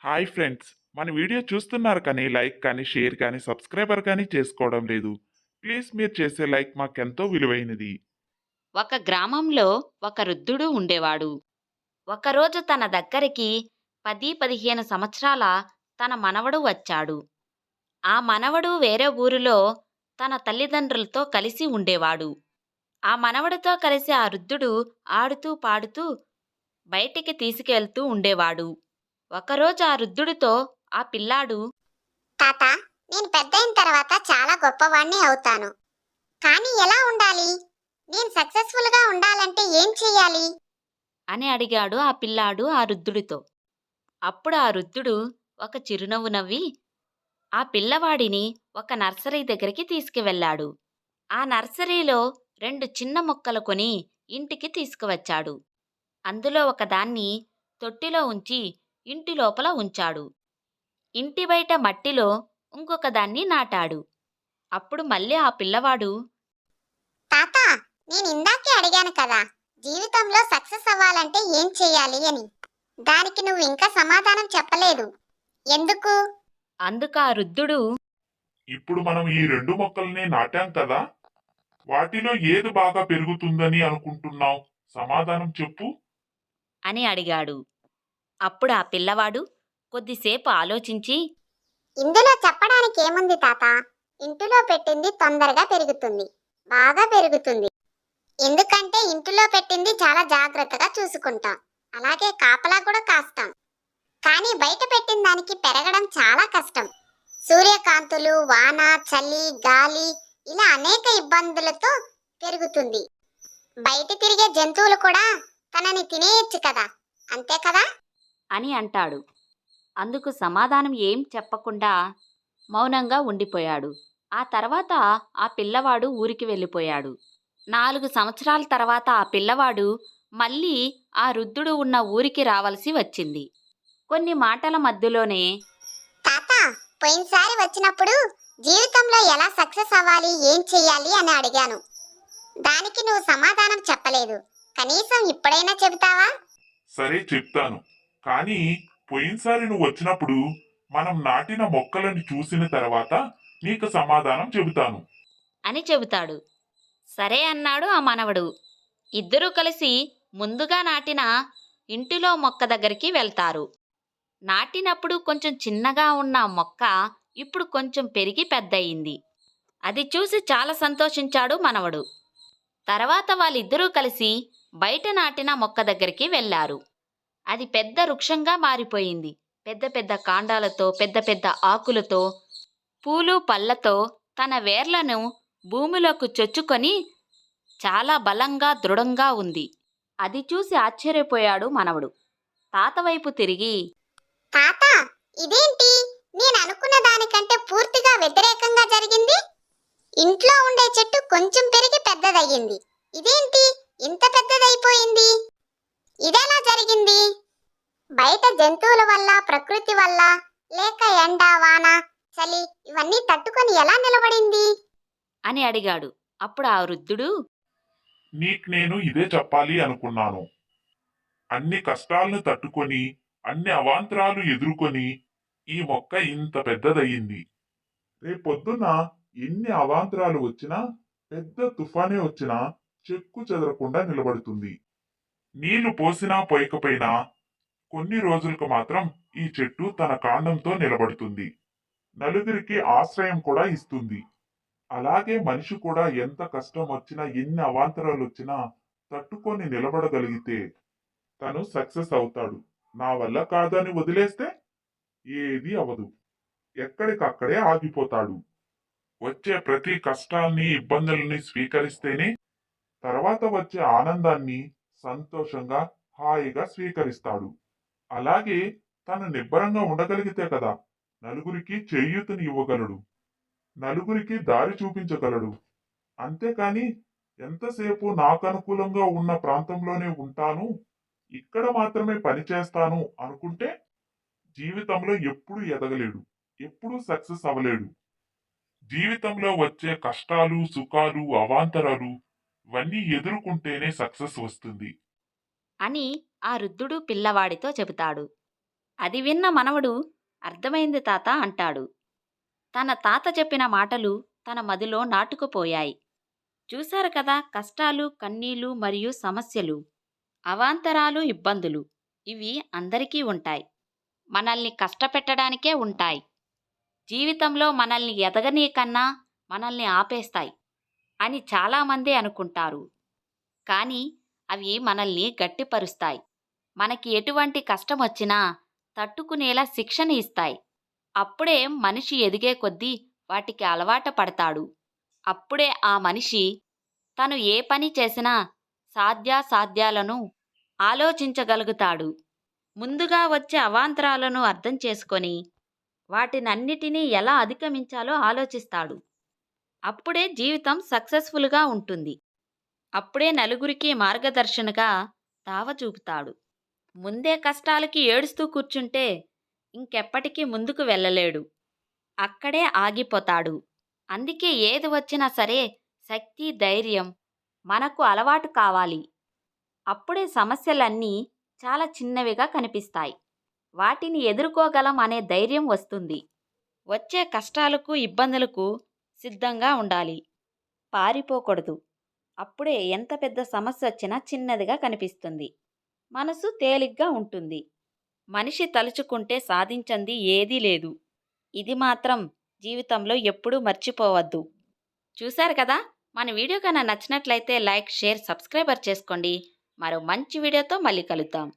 Hi friends. మన video చూస్తున్నారు కానీ లైక్ కానీ షేర్ కానీ సబ్స్క్రైబర్ కానీ చేసుకోవడం లేదు. ప్లీజ్ మీరు చేసే లైక్ మాకెంతో విలువైనది. ఒక గ్రామంలో ఒక వృద్ధుడు ఉండేవాడు. ఒకరోజు తన దగ్గరికి పది పదిహేను సంవత్సరాల తన మనవడు వచ్చాడు. ఆ మనవడు వేరే ఊరిలో తన తల్లిదండ్రులతో కలిసి ఉండేవాడు. ఆ మనవడితో కలిసి ఆ వృద్ధుడు ఆడుతూ పాడుతూ బయటికి తీసుకెళ్తూ ఉండేవాడు. ఒకరోజు ఆ వృద్ధుడితో ఆ పిల్లాడు తాత నేను పెద్దయిన తర్వాత చాలా గొప్పవాణ్ణి అవుతాను. కానీ ఎలా ఉండాలి? నేను సక్సెస్ఫుల్గా ఉండాలంటే ఏం చెయ్యాలి? అని అడిగాడు ఆ పిల్లాడు ఆ వృద్ధుడితో. అప్పుడు ఆ వృద్ధుడు ఒక చిరునవ్వు నవ్వి ఆ పిల్లవాడిని ఒక నర్సరీ దగ్గరికి తీసుకువెళ్ళాడు. ఆ నర్సరీలో రెండు చిన్న మొక్కలు కొని ఇంటికి తీసుకువచ్చాడు. అందులో ఒకదాన్ని తొట్టిలో ఉంచి ఇంటి లోపల ఉంచాడు. ఇంటి బయట మట్టిలో ఇంకొక దాన్ని నాటాడు. అప్పుడు మళ్ళీ ఆ పిల్లవాడు తాత నేను ఇందాకే అడిగాను కదా జీవితంలో సక్సెస్ అవ్వాలంటే ఏం చెయ్యాలి అని. దానికి నువ్వు ఇంకా సమాధానం చెప్పలేదు. ఎందుకు? అందుకు ఆ వృద్ధుడు ఇప్పుడు మనం ఈ రెండు మొక్కల్ని నాటాం కదా వాటిలో ఏది బాగా పెరుగుతుందని అనుకుంటున్నావు? సమాధానం చెప్పు. అని అడిగాడు. అప్పుడు ఆ పిల్లవాడు కొద్దిసేపు ఆలోచించి ఇందులో చెప్పడానికి ఏముంది తాత? ఇంటిలో పెట్టింది తొందరగా పెరుగుతుంది. బాగా పెరుగుతుంది. ఎందుకంటే ఇంటిలో పెట్టింది చాలా జాగ్రత్తగా చూసుకుంటాం. అలాగే కాపలా కూడా కాస్తాం. కానీ బయట పెట్టిన దానికి పెరగడం చాలా కష్టం. సూర్యకాంతులు వాన చలి గాలి ఇలా అనేక ఇబ్బందులతో పెరుగుతుంది. బయట తిరిగే జంతువులు కూడా తనని తినేయచ్చు కదా? అంతే కదా? అని అంటాడు. అందుకు సమాధానం ఏం చెప్పకుండా మౌనంగా ఉండిపోయాడు. ఆ తర్వాత ఆ పిల్లవాడు ఊరికి వెళ్ళిపోయాడు. నాలుగు సంవత్సరాల తర్వాత ఆ పిల్లవాడు మళ్ళీ ఆ వృద్ధుడు ఉన్న ఊరికి రావలసి వచ్చింది. కొన్ని మాటల మధ్యలోనే తాత పోయినసారి వచ్చినప్పుడు జీవితంలో ఎలా సక్సెస్ అవ్వాలి ఏం చెయ్యాలి అని అడిగాను. దానికి నువ్వు సమాధానం చెప్పలేదు. కనీసం ఇప్పుడైనా చెబుతావా? సరే చెప్తాను. కానీ పోయినసారి నువ్వు వచ్చినప్పుడు మనం నాటిన మొక్కలను చూసిన తర్వాత నీకు సమాధానం చెబుతాను. అని చెబుతాడు. సరే అన్నాడు ఆ మనవడు. ఇద్దరూ కలిసి ముందుగా నాటిన ఇంటిలో మొక్క దగ్గరికి వెళ్తారు. నాటినప్పుడు కొంచెం చిన్నగా ఉన్న మొక్క ఇప్పుడు కొంచెం పెరిగి పెద్దయింది. అది చూసి చాలా సంతోషించాడు మనవడు. తర్వాత వాళ్ళిద్దరూ కలిసి బయట నాటిన మొక్క దగ్గరికి వెళ్ళారు. అది పెద్ద వృక్షంగా మారిపోయింది. పెద్ద పెద్ద కాండాలతో పెద్ద పెద్ద ఆకులతో పూలు పళ్ళతో తన వేర్లను భూమిలోకి చొచ్చుకొని చాలా బలంగా దృఢంగా ఉంది. అది చూసి ఆశ్చర్యపోయాడు మనవడు. తాత వైపు తిరిగి తాత ఇదేంటి? నేను అనుకున్న దానికంటే పూర్తిగా వ్యతిరేకంగా జరిగింది? ఇంట్లో ఉండే చెట్టు కొంచెం పెరిగి పెద్దదయ్యింది. ఇదేంటి? ఇంత పెద్దదైపోయింది? ఇదెలా జరిగింది? బయట జంతువుల వల్ల ప్రకృతి వల్ల లేక ఎండ వాన చలి ఇవన్నీ తట్టుకొని ఎలా నిలబడింది? అని అడిగాడు. అప్పుడు ఆ వృద్ధుడు నీకు నేను ఇదే చెప్పాలి అనుకున్నాను. అన్ని కష్టాలను తట్టుకొని అన్ని అవాంతరాలు ఎదుర్కొని ఈ మొక్క ఇంత పెద్దదయ్యింది. రేపొద్దున ఎన్ని అవాంతరాలు వచ్చినా పెద్ద తుఫానే వచ్చినా చెక్కు చెదరకుండా నిలబడుతుంది. నీళ్ళు పోసినా పోయకపోయినా కొన్ని రోజులకు మాత్రం ఈ చెట్టు తన కాండంతో నిలబడుతుంది. నలుగురికి ఆశ్రయం కూడా ఇస్తుంది. అలాగే మనిషి కూడా ఎంత కష్టం వచ్చినా ఎన్ని అవాంతరాలు వచ్చినా తట్టుకొని నిలబడగలిగితే తను సక్సెస్ అవుతాడు. నా వల్ల కాదని వదిలేస్తే ఏది అవదు ఎక్కడికక్కడే ఆగిపోతాడు. వచ్చే ప్రతి కష్టాన్ని ఇబ్బందుల్ని స్వీకరిస్తేనే తర్వాత వచ్చే ఆనందాన్ని సంతోషంగా హాయిగా స్వీకరిస్తాడు. అలాగే తను నిబ్బరంగా ఉండగలిగితే కదా నలుగురికి చేయూతని ఇవ్వగలడు. నలుగురికి దారి చూపించగలడు. అంతేకాని ఎంతసేపు నాకు అనుకూలంగా ఉన్న ప్రాంతంలోనే ఉంటాను ఇక్కడ మాత్రమే పని చేస్తాను అనుకుంటే జీవితంలో ఎప్పుడు ఎదగలేడు ఎప్పుడూ సక్సెస్ అవ్వలేడు. జీవితంలో వచ్చే కష్టాలు సుఖాలు అవాంతరాలు ఇవన్నీ ఎదుర్కొంటేనే సక్సెస్ వస్తుంది. అని ఆ వృద్ధుడు పిల్లవాడితో చెబుతాడు. అది విన్న మనవడు అర్థమైంది తాత అంటాడు. తన తాత చెప్పిన మాటలు తన మదిలో నాటుకుపోయాయి. చూశారు కదా కష్టాలు కన్నీళ్ళు మరియు సమస్యలు. అవాంతరాలు ఇబ్బందులు. ఇవి అందరికీ ఉంటాయి. మనల్ని కష్టపెట్టడానికే ఉంటాయి. జీవితంలో మనల్ని ఎదగనీకన్నా మనల్ని ఆపేస్తాయి. అని చాలామంది అనుకుంటారు. కానీ అవి మనల్ని గట్టిపరుస్తాయి. మనకి ఎటువంటి కష్టం వచ్చినా తట్టుకునేలా శిక్షణ ఇస్తాయి. అప్పుడే మనిషి ఎదిగే కొద్దీ వాటికి అలవాట పడతాడు. అప్పుడే ఆ మనిషి తను ఏ పని చేసినా సాధ్యాసాధ్యాలను ఆలోచించగలుగుతాడు. ముందుగా వచ్చే అవాంతరాలను అర్థం చేసుకొని వాటినన్నిటినీ ఎలా అధిగమించాలో ఆలోచిస్తాడు. అప్పుడే జీవితం సక్సెస్ఫుల్గా ఉంటుంది. అప్పుడే నలుగురికి మార్గదర్శనగా తావ చూపుతాడు. ముందే కష్టాలకి ఏడుస్తూ కూర్చుంటే ఇంకెప్పటికీ ముందుకు వెళ్ళలేడు. అక్కడే ఆగిపోతాడు. అందుకే ఏది వచ్చినా సరే శక్తి ధైర్యం మనకు అలవాటు కావాలి. అప్పుడే సమస్యలన్నీ చాలా చిన్నవిగా కనిపిస్తాయి. వాటిని ఎదుర్కోగలం అనే ధైర్యం వస్తుంది. వచ్చే కష్టాలకు ఇబ్బందులకు సిద్ధంగా ఉండాలి. పారిపోకూడదు. అప్పుడే ఎంత పెద్ద సమస్య వచ్చినా చిన్నదిగా కనిపిస్తుంది. మనసు తేలిగ్గా ఉంటుంది. మనిషి తలుచుకుంటే సాధించంది ఏదీ లేదు. ఇది మాత్రం జీవితంలో ఎప్పుడూ మర్చిపోవద్దు. చూశారు కదా? మన వీడియో కన్నా నచ్చినట్లయితే లైక్ షేర్ సబ్స్క్రైబర్ చేసుకోండి. మరో మంచి వీడియోతో మళ్ళీ కలుద్దాం.